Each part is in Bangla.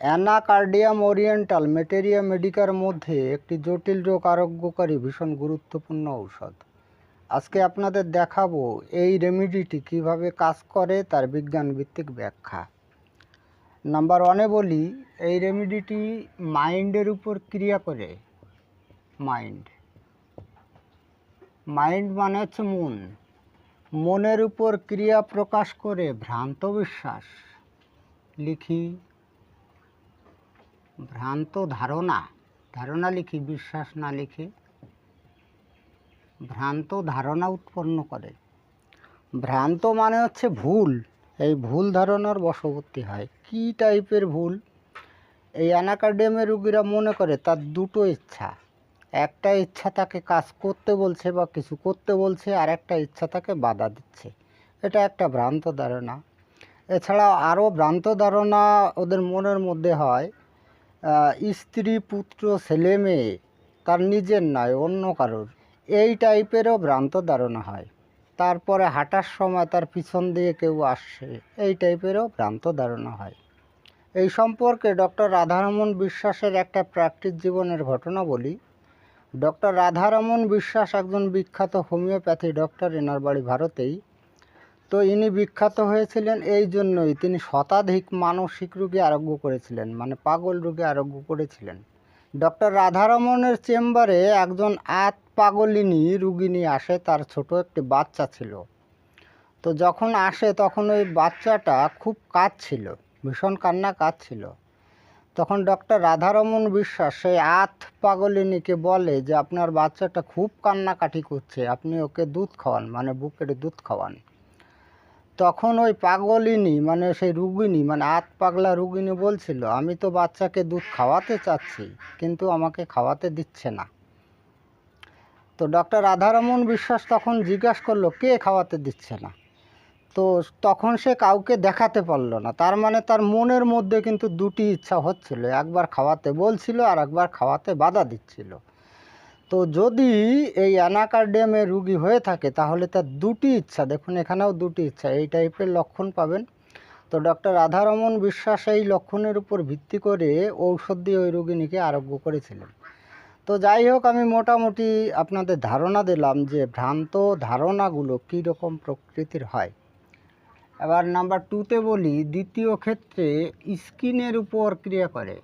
অ্যানাকার্ডিয়াম ওরিয়েন্টাল মেটেরিয়া মেডিকার মধ্যে একটি জটিল রোগ আরোগ্যকারী ভীষণ গুরুত্বপূর্ণ ঔষধ। আজকে আপনাদের দেখাবো এই রেমিডিটি কীভাবে কাজ করে তার বিজ্ঞান ভিত্তিক ব্যাখ্যা। নাম্বার ওয়ানে বলি, এই রেমিডিটি মাইন্ডের উপর ক্রিয়া করে। মাইন্ড। মাইন্ড মানে হচ্ছে মন। মনের উপর ক্রিয়া প্রকাশ করে ভ্রান্ত বিশ্বাস। লিখি ভ্রান্ত ধারণা ধারণা লিখি, বিশ্বাস না লিখে ভ্রান্ত ধারণা উৎপন্ন করে। ভ্রান্ত মানে হচ্ছে ভুল। এই ভুল ধারণার বশবর্তী হয়। কি টাইপের ভুল? এই অ্যানাকাডেমের রুগীরা মনে করে তার দুটো ইচ্ছা। একটা ইচ্ছা তাকে কাজ করতে বলছে বা কিছু করতে বলছে, আর একটা ইচ্ছা তাকে বাধা দিচ্ছে। এটা একটা ভ্রান্ত ধারণা। এছাড়া আরও ভ্রান্ত ধারণা ওদের মনের মধ্যে হয়। স্ত্রী, পুত্র, ছেলে, মেয়ে, তার নিজের নয়, অন্য কারোর। এই টাইপেরও ভ্রান্ত ধারণা হয়। তারপরে হাঁটার সময় তার পিছন দিয়ে কেউ আসছে এই টাইপেরও ভ্রান্ত ধারণা হয়। এই সম্পর্কে ডক্টর রাধারমন বিশ্বাসের একটা প্র্যাকটিস জীবনের ঘটনা বলি। ডক্টর রাধারমন বিশ্বাস একজন বিখ্যাত হোমিওপ্যাথি ডক্টর এনার বাড়ি ভারতেই। তো ইনি বিখ্যাত হয়েছিলেন এই জন্যই। তিনি শতাধিক মানসিক রোগী আরোগ্য করেছিলেন মানে পাগল রোগী আরোগ্য করেছিলেন। ডক্টর রাধারমনের চেম্বারে একজন আত পাগলিনী রুগিনী আসে, তার ছোট একটি বাচ্চা ছিল। তো যখন আসে তখন ওই বাচ্চাটা খুব কাঁদছিল, ভীষণ কান্না কাঁদছিল। তখন ডক্টর রাধারমন বিশ্বাস, সেই আত পাগলিনীকে বলে যে, আপনার বাচ্চাটা খুব কান্নাকাটি করছে, আপনি ওকে দুধ খাওয়ান মানে বুকের দুধ খাওয়ান। তখন ওই পাগলিনী মানে সেই রুগিনী মানে আত পাগলা রুগিনী বলছিল, আমি তো বাচ্চাকে দুধ খাওয়াতে চাচ্ছি, কিন্তু আমাকে খাওয়াতে দিচ্ছে না। তো ডক্টর রাধারমন বিশ্বাস তখন জিজ্ঞাসা করল, কে খাওয়াতে দিচ্ছে না? তো তখন সে কাউকে দেখাতে পারল না, তার মানে তার মনের মধ্যে কিন্তু দুটি ইচ্ছা হচ্ছিল, একবার খাওয়াতে বলছিল আর একবার খাওয়াতে বাধা দিচ্ছিল। তো যদি এই অ্যানাকার্ডিয়ামে রুগী হয়ে থাকে, তাহলে তার দুটি ইচ্ছা। দেখুন, এখানেও দুটি ইচ্ছা। এই টাইপের লক্ষণ পাবেন। তো ডক্টর রাধারমন বিশ্বাস এই লক্ষণের উপর ভিত্তি করে ঔষধ দিয়ে ওই রুগিনীকে আরোগ্য করেছিলেন। তো যাই হোক, আমি মোটামুটি আপনাদের ধারণা দিলাম যে ভ্রান্ত ধারণাগুলো কী রকম প্রকৃতির হয়। এবার নাম্বার টুতে বলি, দ্বিতীয় ক্ষেত্রে স্কিনের উপর ক্রিয়া করে।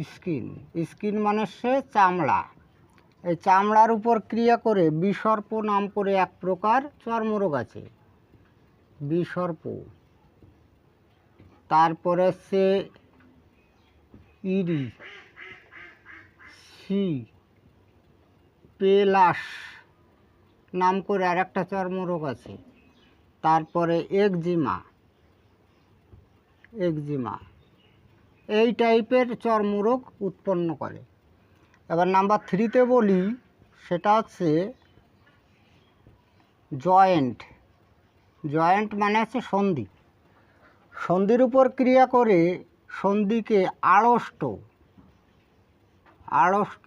স্কিন। স্কিন মানে সে চামড়া। এই চামড়ার উপর ক্রিয়া করে বিসর্প নাম করে এক প্রকার চর্মরোগ আছে। বিসর্প। তারপরে সে ইরি সি, পেলাস নাম করে আর একটা চর্মরোগ আছে। তারপরে একজিমা। একজিমা। এই টাইপের চর্মরোগ উৎপন্ন করে। এবার নাম্বার থ্রিতে বলি, সেটা হচ্ছে জয়েন্ট জয়েন্ট মানে হচ্ছে সন্ধি। সন্ধির উপর ক্রিয়া করে সন্ধিকে আড়ষ্ট আড়ষ্ট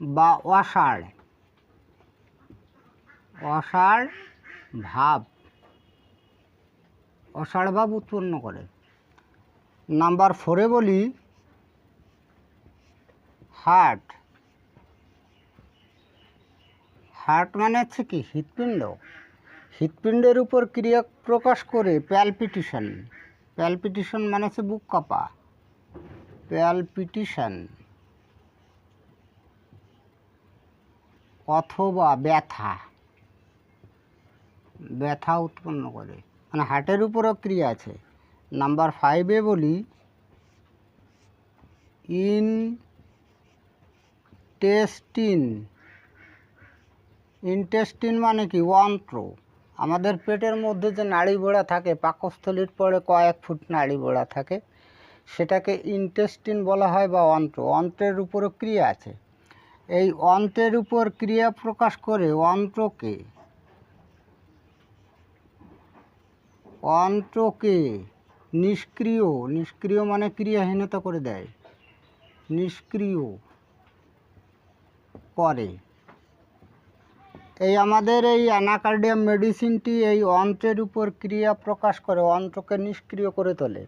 বা অষাঢ় অষাঢ় ভাব অষাঢ় ভাব উৎপন্ন করে। নাম্বার ফোরে বলি হার্ট হার্ট মানে হচ্ছে কি? হৃৎপিণ্ড। হৃৎপিণ্ডের উপর ক্রিয়া প্রকাশ করে প্যালপিটিশন। প্যালপিটিশন মানে হচ্ছে বুক কাঁপা। প্যালপিটিশন। অথবা ব্যথা। ব্যথা উৎপন্ন করে। মানে হার্টের উপরও ক্রিয়া আছে। নাম্বার ফাইভে বলি ইনটেস্টিন ইনটেস্টিন মানে কি? অন্ত্র আমাদের পেটের মধ্যে যে নাড়ি গোড়া থাকে, পাকস্থলীর পরে কয়েক ফুট নাড়ি গোড়া থাকে, সেটাকে ইনটেস্টিন বলা হয় বা অন্ত্র অন্ত্রের উপরও ক্রিয়া আছে। এই অন্ত্রের উপর ক্রিয়া প্রকাশ করে অন্ত্রকে অন্ত্রকে নিষ্ক্রিয় নিষ্ক্রিয় মানে ক্রিয়াহীনতা করে দেয়। নিষ্ক্রিয় করে। এই আমাদের এই অ্যানাকার্ডিয়াম মেডিসিনটি এই অন্ত্রের উপর ক্রিয়া প্রকাশ করে, অন্ত্রকে নিষ্ক্রিয় করে তোলে।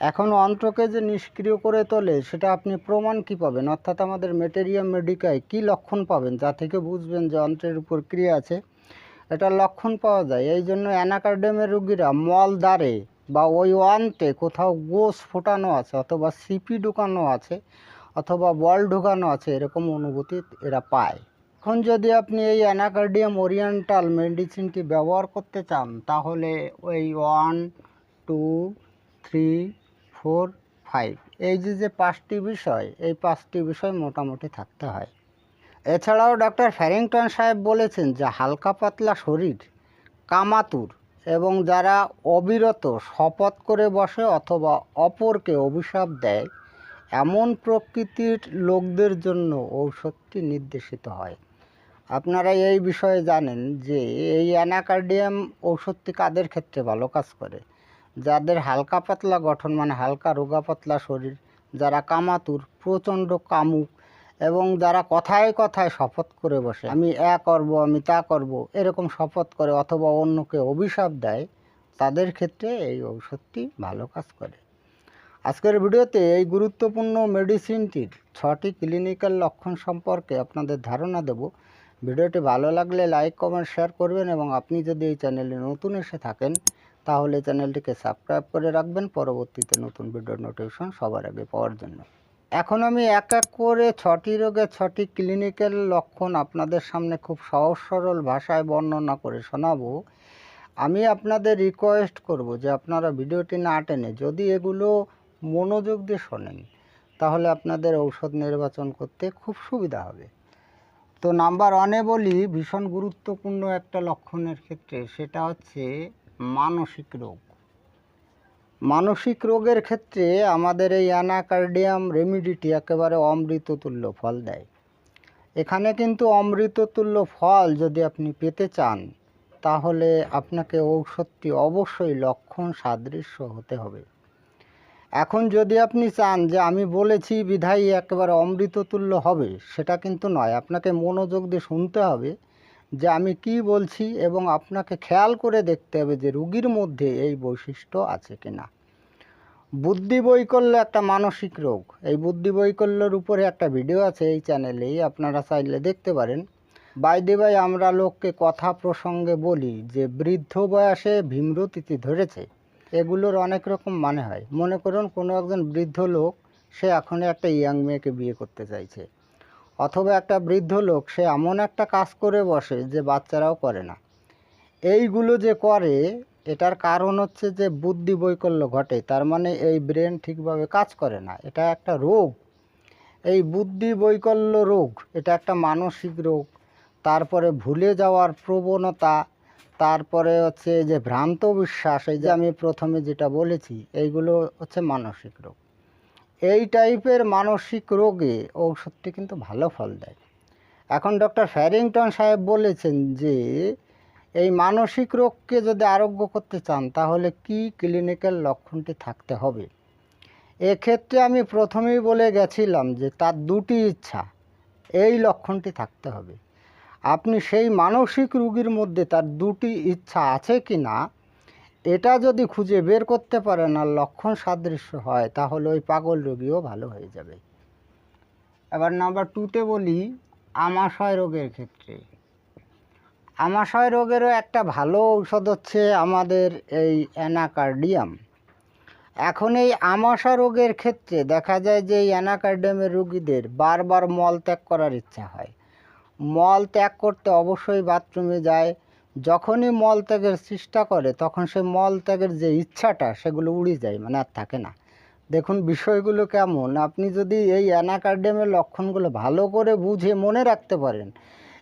এখন অন্ত্রকে যে নিষ্ক্রিয় করে তোলে, সেটা আপনি প্রমাণ কি পাবেন? অর্থাৎ আমাদের মেটেরিয়াম মেডিকায় কি লক্ষণ পাবেন? যা থেকে বুঝবেন যে অন্ত্রের উপর ক্রিয়া আছে এটার লক্ষণ পাওয়া যায়। এই জন্য অ্যানাকার্ডিয়ামের রুগীরা মল দ্বারে বা ওই অন্ত্রে কোথাও গোস ফোটানো আছে অথবা সিপি ঢুকানো আছে অথবা বল ঢুকানো আছে, এরকম অনুভূতি এরা পায়। এখন যদি আপনি এই অ্যানাকার্ডিয়াম ওরিয়েন্টাল মেডিসিনটি ব্যবহার করতে চান, তাহলে ওই one, two, three, four, five, এই যে যে পাঁচটি বিষয়, এই পাঁচটি বিষয় মোটামুটি থাকতে হয়। এছাড়াও ডক্টর ফ্যারিংটন সাহেব বলেছেন যে হালকা পাতলা শরীর, কামাতুর এবং যারা অবিরত শপথ করে বসে অথবা অপরকে অভিশাপ দেয়, এমন প্রকৃতির লোকদের জন্য ঔষধটি নির্দেশিত হয়। আপনারা এই বিষয়ে জানেন যে এই অ্যানাকার্ডিয়াম ঔষধটি কাদের ক্ষেত্রে ভালো কাজ করে? যাদের হালকা পাতলা গঠন মানে হালকা রোগা পাতলা শরীর, যারা কামাতুর, প্রচণ্ড কামুক এবং যারা কথায় কথায় শপথ করে বসে আমি এ করব আমি তা করব এরকম শপথ করে অথবা অন্যকে অভিশাপ দেয় তাদের ক্ষেত্রে এই ঔষধটি ভালো কাজ করে। আজকের ভিডিওতে এই গুরুত্বপূর্ণ মেডিসিনটির ছটি ক্লিনিক্যাল লক্ষণ সম্পর্কে আপনাদের ধারণা দেব। ভিডিওটি ভালো লাগলে লাইক কমেন্ট শেয়ার করবেন এবং আপনি যদি এই চ্যানেলে নতুন এসে থাকেন তাহলে চ্যানেলটিকে সাবস্ক্রাইব করে রাখবেন। পরবর্তীতে নতুন ভিডিওর নোটিফিকেশন সবার আগে পাওয়ার জন্য। এখন আমি এক এক করে ছটি রোগের ছটি ক্লিনিক্যাল লক্ষণ আপনাদের সামনে খুব সহজ সরল ভাষায় বর্ণনা করে শোনাবো। আমি আপনাদের রিকোয়েস্ট করব যে আপনারা ভিডিওটি না টেনে যদি এগুলো মনোযোগ দিয়ে শোনেন, তাহলে আপনাদের ঔষধ নির্বাচন করতে খুব সুবিধা হবে। তো নাম্বার ওয়ানে বলি, ভীষণ গুরুত্বপূর্ণ একটা লক্ষণের ক্ষেত্রে সেটা হচ্ছে মানসিক রোগ। মানসিক রোগের ক্ষেত্রে আমাদের এই অ্যানাকার্ডিয়াম রেমিডিটি একেবারে অমৃততুল্য ফল দেয়। এখানে কিন্তু অমৃততুল্য ফল যদি আপনি পেতে চান, তাহলে আপনাকে ঔষধটি অবশ্যই লক্ষণ সাদৃশ্য হতে হবে। এখন যদি আপনি চান যে আমি বলেছি বিধায়ী একেবারে অমৃততুল্য হবে, সেটা কিন্তু নয়। আপনাকে মনোযোগ দিয়ে শুনতে হবে যে আমি কি বলছি এবং আপনাকে খেয়াল করে দেখতে হবে যে রুগীর মধ্যে এই বৈশিষ্ট্য আছে কি না বুদ্ধি বৈকল্য একটা মানসিক রোগ। এই বুদ্ধি বৈকল্যর উপরে একটা ভিডিও আছে এই চ্যানেলেই আপনারা চাইলে দেখতে পারেন। বাইদে ভাই আমরা লোককে কথা প্রসঙ্গে বলি যে বৃদ্ধ বয়সে ভীমরতিথি ধরেছে। এগুলোর অনেক রকম মানে হয়। মনে করুন কোনো একজন বৃদ্ধ লোক, সে এখন একটা ইয়াং মেয়েকে বিয়ে করতে চাইছে। অথবা একটা বৃদ্ধ লোক, সে এমন একটা কাজ করে বসে যে বাচ্চারাও করে না। এইগুলো যে করে, এটার কারণ হচ্ছে যে বুদ্ধি বৈকল্য ঘটে, তার মানে এই ব্রেন ঠিকভাবে কাজ করে না। এটা একটা রোগ। এই বুদ্ধি বৈকল্য রোগ, এটা একটা মানসিক রোগ। তারপরে ভুলে যাওয়ার প্রবণতা, তারপরে হচ্ছে যে ভ্রান্ত বিশ্বাস, এই যে আমি প্রথমে যেটা বলেছি, এইগুলো হচ্ছে মানসিক রোগ। এই টাইপের মানসিক রোগে ঔষধটি কিন্তু ভালো ফল দেয়। এখন ডক্টর ফ্যারিংটন সাহেব বলেছেন যে, এই মানসিক রোগকে যদি আরোগ্য করতে চান, তাহলে কি ক্লিনিক্যাল লক্ষণটি থাকতে হবে? এক্ষেত্রে আমি প্রথমেই বলে গেছিলাম যে, তার দুটি ইচ্ছা, এই লক্ষণটি থাকতে হবে। আপনি সেই মানসিক রোগীর মধ্যে তার দুটি ইচ্ছা আছে কি না এটা যদি খুঁজে বের করতে পারেন আর লক্ষণ সাদৃশ্য হয়, তাহলে ওই পাগল রোগীও ভালো হয়ে যাবে। এবার নাম্বার টুতে বলি, আমাশয় রোগের ক্ষেত্রে। আমাশয় রোগেরও একটা ভালো ঔষধ হচ্ছে আমাদের এই অ্যানাকার্ডিয়াম। এখন এই আমাশয় রোগের ক্ষেত্রে দেখা যায় যে এই অ্যানাকার্ডিয়ামের রোগীদের বারবার মল ত্যাগ করার ইচ্ছা হয়। মল ত্যাগ করতে অবশ্যই বাথরুমে যায় যখনই মল ত্যাগের চেষ্টা করে, তখন সে মল ত্যাগের যে ইচ্ছাটা, সেগুলো উড়ে যায় মানে আর থাকে না। দেখুন, বিষয়গুলো কেমন? আপনি যদি এই অ্যানাকার্ডিয়ামের লক্ষণগুলো ভালো করে বুঝে মনে রাখতে পারেন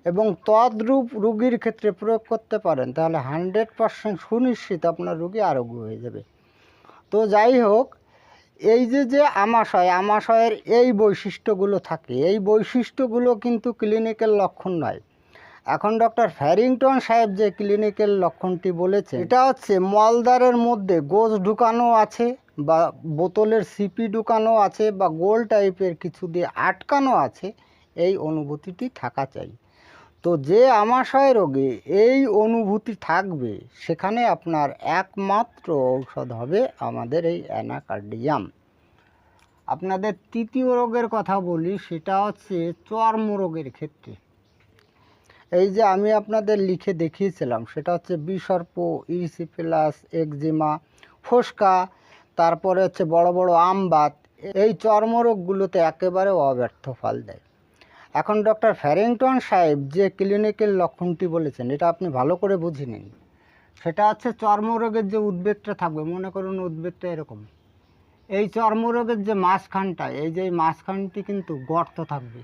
এবং তদ্রূপ রুগীর ক্ষেত্রে প্রয়োগ করতে পারেন, তাহলে হান্ড্রেড পারসেন্ট সুনিশ্চিত আপনার রুগী আরোগ্য হয়ে যাবে। তো যাই হোক, এই যে যে আমাশয়, আমাশয়ের এই বৈশিষ্ট্যগুলো থাকে, এই বৈশিষ্ট্যগুলো কিন্তু ক্লিনিকের লক্ষণ নয়। এখন ডক্টর ফ্যারিংটন সাহেব যে ক্লিনিকের লক্ষণটি বলেছে এটা হচ্ছে মলদারের মধ্যে গোজ ঢুকানো আছে বা বোতলের সিপি ঢুকানো আছে বা গোল টাইপের কিছু দিয়ে আটকানো আছে, এই অনুভূতিটি থাকা চাই। তো যে আমাশয় রোগে এই অনুভূতি থাকবে, সেখানে আপনার একমাত্র ঔষধ হবে আমাদের এই অ্যানাকার্ডিয়াম। আপনাদের তৃতীয় রোগের কথা বলি, সেটা হচ্ছে চর্মরোগের ক্ষেত্রে। এই যে আমি আপনাদের লিখে দেখিয়েছিলাম, সেটা হচ্ছে বিসর্প ইরিসিপিলাস একজিমা, ফোসকা, তারপরে হচ্ছে বড় বড় আমবাত এই চর্মরোগগুলোতে একেবারে অব্যর্থ ফল দেয়। এখন ডক্টর ফ্যারিংটন সাহেব যে ক্লিনিকের লক্ষণটি বলেছেন, এটা আপনি ভালো করে বুঝে নিন। সেটা হচ্ছে চর্মরোগের যে উদ্বেগটা থাকবে, মনে করুন উদ্বেগটা এরকম। এই চর্মরোগের যে মাঝখানটা, এই যে মাঝখানটি কিন্তু গর্ত থাকবে।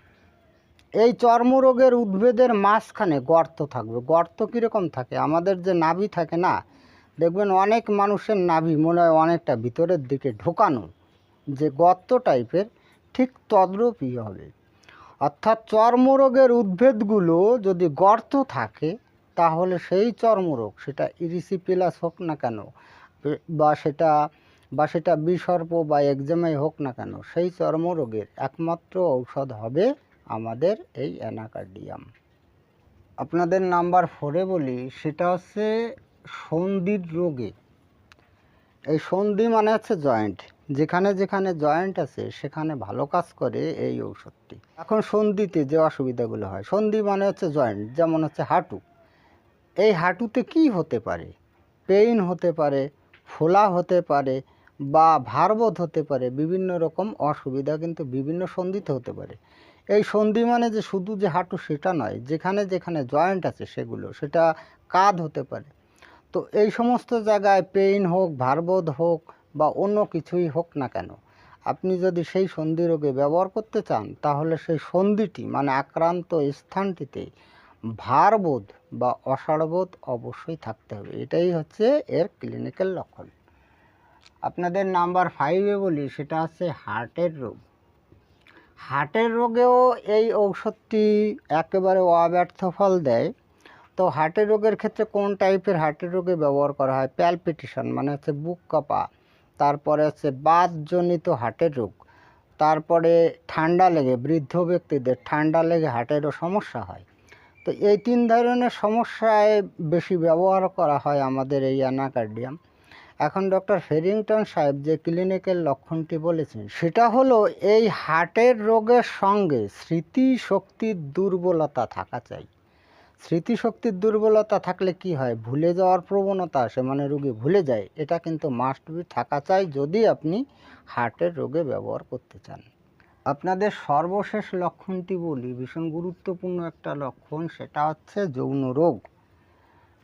এই চর্মরোগের উদ্ভিদের মাঝখানে গর্ত থাকবে। গর্ত কীরকম থাকে? আমাদের যে নাভি থাকে না, দেখবেন অনেক মানুষের নাভি মনে হয় অনেকটা ভিতরের দিকে ঢোকানো। যে গর্ত টাইপের ঠিক তদ্রূপই হবে। অর্থাৎ চর্মরোগের উদ্ভিদগুলো যদি গর্ত থাকে, তাহলে সেই চর্মরোগ, সেটা ইরিসিপিলাস হোক না কেন, বা সেটা বা সেটা বিসর্প বা একজামাই হোক না কেন, সেই চর্মরোগের একমাত্র ঔষধ হবে আমাদের এই অ্যানাকার্ডিয়াম। আপনাদের নাম্বার ফোরে বলি, সেটা হচ্ছে সন্ধির রোগে। এই সন্ধি মানে হচ্ছে জয়েন্ট যেখানে যেখানে জয়েন্ট আছে, সেখানে ভালো কাজ করে এই ঔষধটি। এখন সন্ধিতে যে অসুবিধাগুলো হয়, সন্ধি মানে হচ্ছে জয়েন্ট যেমন হচ্ছে হাঁটু। এই হাঁটুতে কি হতে পারে? পেইন হতে পারে, ফোলা হতে পারে, বা ভারবোধ হতে পারে, বিভিন্ন রকম অসুবিধা কিন্তু বিভিন্ন সন্ধিতে হতে পারে। এই সন্ধি মানে যে শুধু যে হাঁটু, সেটা নয়, যেখানে যেখানে জয়েন্ট আছে সেগুলো, সেটা কাঁধ হতে পারে। তো এই সমস্ত জায়গায় পেইন হোক, ভারবোধ হোক বা অন্য কিছুই হোক না কেন, আপনি যদি সেই সন্ধি রোগে ব্যবহার করতে চান, তাহলে সেই সন্ধিটি মানে আক্রান্ত স্থানটিতে ভারবোধ বা অসাড়বোধ অবশ্যই থাকতে হবে। এটাই হচ্ছে এর ক্লিনিক্যাল লক্ষণ। আপনাদের নাম্বার ফাইভে বলি, সেটা হচ্ছে হার্টের রোগ। হার্টের রোগেও এই ঔষধটি একেবারে অব্যর্থ ফল দেয়। তো হার্টের রোগের ক্ষেত্রে কোন টাইপের হার্টের রোগে ব্যবহার করা হয়? প্যালপিটেশন মানে হচ্ছে বুক কাঁপা। তারপরে হচ্ছে বাতজনিত হার্টের রোগ। তারপরে ঠান্ডা লেগে, বৃদ্ধ ব্যক্তিদের ঠান্ডা লেগে হার্টেরও সমস্যা হয়। তো এই তিন ধরনের সমস্যায় বেশি ব্যবহার করা হয় আমাদের এই অ্যানাকার্ডিয়াম। এখন ডক্টর ফেরিংটন সাহেব যে ক্লিনিকের লক্ষণটি বলেছেন, সেটা হলো এই হার্টের রোগের সঙ্গে স্মৃতিশক্তির দুর্বলতা থাকা চাই। স্মৃতিশক্তির দুর্বলতা থাকলে কি হয়? ভুলে যাওয়ার প্রবণতা আসে মানে রোগী ভুলে যায়, এটা কিন্তু মাস্ট বি থাকা চাই যদি আপনি হার্টের রোগে ব্যবহার করতে চান। আপনাদের সর্বশেষ লক্ষণটি বলি, ভীষণ গুরুত্বপূর্ণ একটা লক্ষণ, সেটা হচ্ছে যৌন রোগ।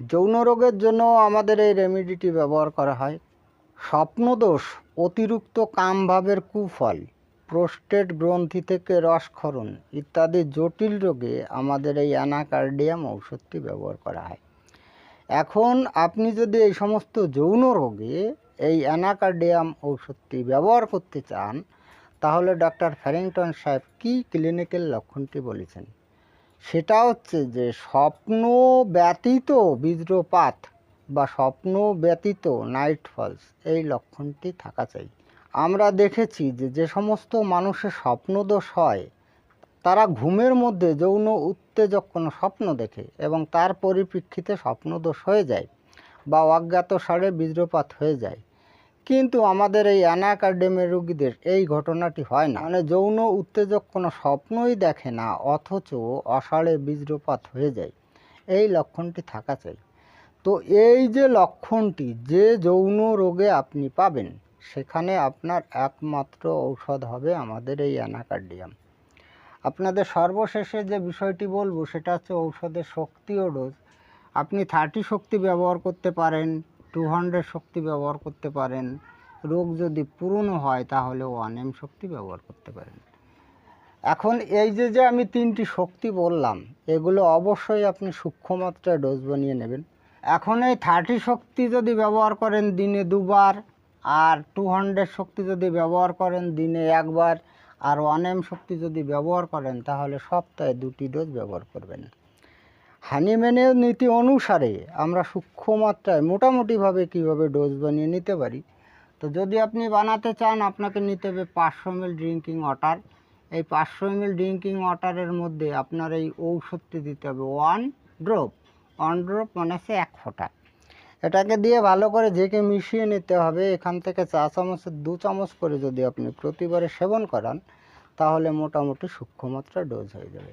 যৌন রোগের জন্য আমাদের এই রেমিডিটি ব্যবহার করা হয়। স্বপ্নদোষ, অতিরিক্ত কামভাবের কুফল প্রোস্টেট গ্রন্থি থেকে রসক্ষরণ ইত্যাদি জটিল রোগে আমাদের এই অ্যানাকার্ডিয়াম ঔষধটি ব্যবহার করা হয়। এখন আপনি যদি এই সমস্ত যৌন রোগে এই অ্যানাকার্ডিয়াম ঔষধটি ব্যবহার করতে চান, তাহলে ডক্টর ফ্যারিংটন সাহেব কী ক্লিনিক্যাল লক্ষণটি বলেছেন? সেটা হচ্ছে যে স্বপ্ন ব্যতীত বীজ্রপাত বা স্বপ্ন ব্যতীত নাইট ফলস এই লক্ষণটি থাকা চাই। আমরা দেখেছি যে যে সমস্ত মানুষের স্বপ্নদোষ হয়, তারা ঘুমের মধ্যে যৌন উত্তেজক কোনো স্বপ্ন দেখে এবং তার পরিপ্রেক্ষিতে স্বপ্নদোষ হয়ে যায় বা অজ্ঞাত সারে বীজ্রপাত হয়ে যায়। কিন্তু আমাদের এই অ্যানাকার্ডেমের রোগীদের এই ঘটনাটি হয় না। মানে যৌন উত্তেজক কোনো স্বপ্নই দেখে না, অথচ অসাড়ে বীজ্রপাত হয়ে যায়। এই লক্ষণটি থাকা চাই। তো এই যে লক্ষণটি, যে যৌন রোগে আপনি পাবেন, সেখানে আপনার একমাত্র ঔষধ হবে আমাদের এই অ্যানাকার্ডিয়াম। আপনাদের সর্বশেষে যে বিষয়টি বলব, সেটা হচ্ছে ঔষধের শক্তি ও ডোজ। আপনি থার্টি শক্তি ব্যবহার করতে পারেন টু হান্ড্রেড শক্তি ব্যবহার করতে পারেন। রোগ যদি পুরনো হয়, তাহলে ওয়ান এম শক্তি ব্যবহার করতে পারেন। এখন এই যে যে আমি তিনটি শক্তি বললাম, এগুলো অবশ্যই আপনি সূক্ষ্ম মাত্রায় ডোজ বানিয়ে নেবেন। এখন এই থার্টি শক্তি যদি ব্যবহার করেন দিনে দুবার, আর টু হান্ড্রেড শক্তি যদি ব্যবহার করেন দিনে একবার, আর ওয়ান এম শক্তি যদি ব্যবহার করেন, তাহলে সপ্তাহে দুটি ডোজ ব্যবহার করবেন। হানিম্যানের নীতি অনুসারে আমরা সূক্ষ্ম মাত্রায় মোটামুটিভাবে কীভাবে ডোজ বানিয়ে নিতে পারি? তো যদি আপনি বানাতে চান, আপনাকে নিতে হবে পাঁচশো এম ড্রিঙ্কিং ওয়াটার এই পাঁচশো এমএল ড্রিঙ্কিং ওয়াটারের মধ্যে আপনার এই ঔষধটি দিতে হবে ওয়ান ড্রপ। ওয়ান ড্রপ মানে হচ্ছে এক ফোঁটা। এটাকে দিয়ে ভালো করে ঝেঁকে মিশিয়ে নিতে হবে। এখান থেকে চা চামচের দু চামচ করে যদি আপনি প্রতিবারে সেবন করান, তাহলে মোটামুটি সূক্ষ্মমাত্রা ডোজ হয়ে যাবে।